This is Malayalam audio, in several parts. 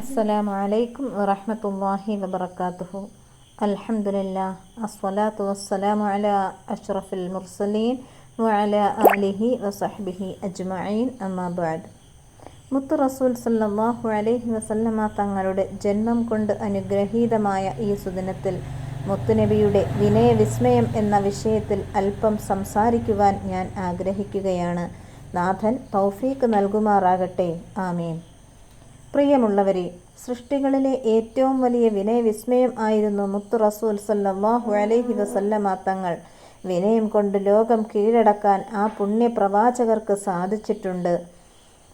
അസ്സലാമു അലൈക്കും വറഹമത്തല്ലാഹി വബറകാതുഹു. അൽഹംദുലില്ലാ അസ്സലാത്തു വസ്സലാമു അലാ അഷ്റഫിൽ മുർസലീൻ വഅലാ ആലിഹി വസഹ്ബിഹി അജ്മഈൻ അമ്മാ ബഅദ്. മുത്തു റസൂൽ സല്ലല്ലാഹു അലൈഹി വസല്ലമ തങ്ങളുടെ ജന്മം കൊണ്ട് അനുഗ്രഹീതമായ ഈ സുദിനത്തിൽ മുത്തുനബിയുടെ വിനയവിസ്മയം എന്ന വിഷയത്തിൽ അല്പം സംസാരിക്കുവാൻ ഞാൻ ആഗ്രഹിക്കുകയാണ്. നാഥൻ തൗഫീക്ക് നൽകുമാറാകട്ടെ. ആമീൻ. പ്രിയമുള്ളവരെ സൃഷ്ടികളിലെ ഏറ്റവും വലിയ വിനയവിസ്മയം ആയിരുന്നു മുത്തു റസൂൽ സല്ലാഹു അലൈഹി വസല്ലമ തങ്ങൾ. വിനയം കൊണ്ട് ലോകം കീഴടക്കാൻ ആ പുണ്യപ്രവാചകർക്ക് സാധിച്ചിട്ടുണ്ട്.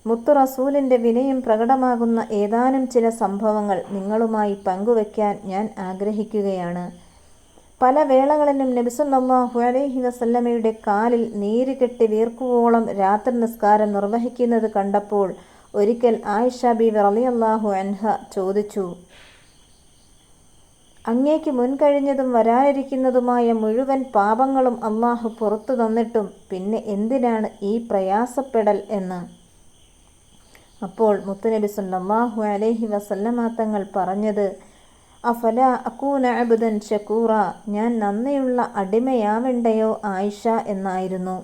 മുത്തു റസൂലിന്റെ വിനയം പ്രകടമാകുന്ന ഏതാനും ചില സംഭവങ്ങൾ നിങ്ങളുമായി പങ്കുവയ്ക്കാൻ ഞാൻ ആഗ്രഹിക്കുകയാണ്. പല വേളകളിലും നബിസല്ലാഹു അലൈഹി വസല്ലമയുടെ കാലിൽ നീര് കെട്ടി വീർക്കുവോളം രാത്രി നിസ്കാരം നിർവഹിക്കുന്നത് കണ്ടപ്പോൾ ഒരിക്കൽ ആയിഷ ബി റളിയല്ലാഹു അൻഹ ചോദിച്ചു അങ്ങേക്ക് മുൻകഴിഞ്ഞതും വരാനിരിക്കുന്നതുമായ മുഴുവൻ പാപങ്ങളും അള്ളാഹു പുറത്തു തന്നിട്ടും പിന്നെ എന്തിനാണ് ഈ പ്രയാസപ്പെടൽ എന്ന്? അപ്പോൾ മുത്തുനബി സല്ലാഹു അലൈഹി വസല്ലമ തങ്ങൾ പറഞ്ഞത് അഫല അക്കൂന അബുദൻ ഷക്കൂറ ഞാൻ നന്ദിയുള്ള അടിമയാവണ്ടയോ ആയിഷ? എന്നായിരുന്നു.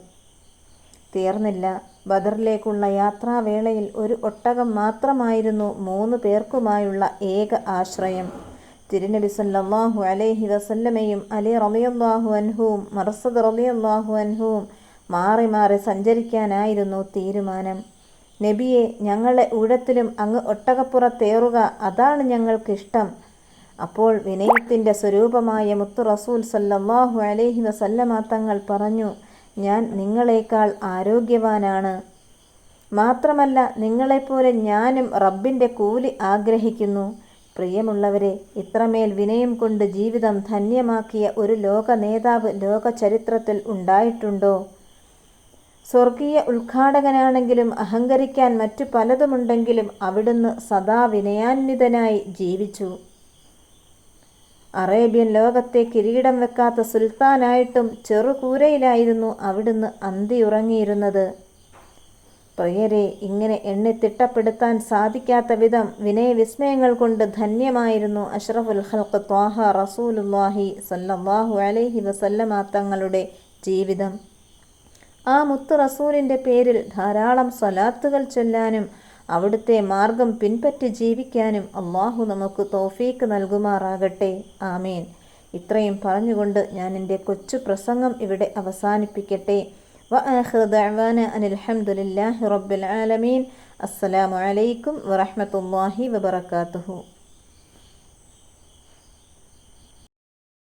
തീർന്നില്ല. ബദറിലേക്കുള്ള യാത്രാവേളയിൽ ഒരു ഒട്ടകം മാത്രമായിരുന്നു മൂന്ന് പേർക്കുമായുള്ള ഏക ആശ്രയം. തിരുനബി സല്ലാഹു അലൈഹി വസല്ലമയും അലി റളിയല്ലാഹു അൻഹുവും മർസദ് റളിയല്ലാഹു അൻഹുവും മാറി മാറി സഞ്ചരിക്കാനായിരുന്നു തീരുമാനം. നബിയെ ഞങ്ങളെ ഊഴത്തിലും അങ്ങ് ഒട്ടകപ്പുറത്തേറുക അതാണ് ഞങ്ങൾക്കിഷ്ടം അപ്പോൾ വിനയത്തിന്റെ സ്വരൂപമായ മുത്തു റസൂൽ സല്ലാഹു അലൈഹി വസല്ലമ തങ്ങൾ പറഞ്ഞു ഞാൻ നിങ്ങളെക്കാൾ ആരോഗ്യവാനാണ്. മാത്രമല്ല നിങ്ങളെപ്പോലെ ഞാനും റബ്ബിന്റെ കൂലി ആഗ്രഹിക്കുന്നു. പ്രിയമുള്ളവരെ ഇത്രമേൽ വിനയം കൊണ്ട് ജീവിതം ധന്യമാക്കിയ ഒരു ലോക നേതാവ് ലോക ചരിത്രത്തിൽ ഉണ്ടായിട്ടുണ്ടോ? സ്വർഗീയ ഉദ്ഘാടകനാണെങ്കിലും അഹങ്കരിക്കാൻ മറ്റു പലതുമുണ്ടെങ്കിലും അവിടുന്ന് സദാ വിനയാന്വിതനായി ജീവിച്ചു. അറേബ്യൻ ലോകത്തെ കിരീടം വെക്കാത്ത സുൽത്താനായിട്ടും ചെറുകൂരയിലായിരുന്നു അവിടുന്ന് അന്തിയുറങ്ങിയിരുന്നത്. പ്രിയരെ ഇങ്ങനെ എണ്ണി തിട്ടപ്പെടുത്താൻ സാധിക്കാത്ത വിധം വിനയവിസ്മയങ്ങൾ കൊണ്ട് ധന്യമായിരുന്നു അഷ്റഫുൽ ഹൽക്ക് ത്വാഹ റസൂലുല്ലാഹി സല്ലാഹു അലൈഹി വസല്ലമ തങ്ങളുടെ ജീവിതം. ആ മുത്ത് റസൂലിന്റെ പേരിൽ ധാരാളം സ്വലാത്തുകൾ ചൊല്ലാനും അവിടുത്തെ മാർഗം പിൻപറ്റി ജീവിക്കാനും അള്ളാഹു നമുക്ക് തോഫീക്ക് നൽകുമാറാകട്ടെ ആമീൻ ഇത്രയും പറഞ്ഞുകൊണ്ട് ഞാൻ എൻ്റെ കൊച്ചു പ്രസംഗം ഇവിടെ അവസാനിപ്പിക്കട്ടെ وآخر دعوانا أن الحمد لله رب العالمين السلام عليكم ورحمة الله وبركاته